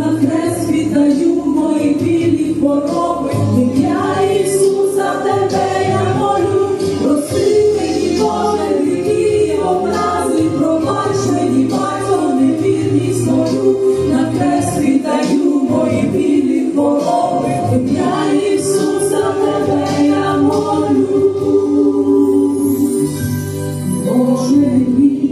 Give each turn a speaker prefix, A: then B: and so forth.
A: на хрест віддаю мої білі хвороби, ім'я Ісуса тебе я молю, прости мені, Боже, гріхи образи, пробач мені, батько, невірність мою, на хрест віддаю мої білі хвороби, ім'я Ісуса тебе я молю, Боже мій.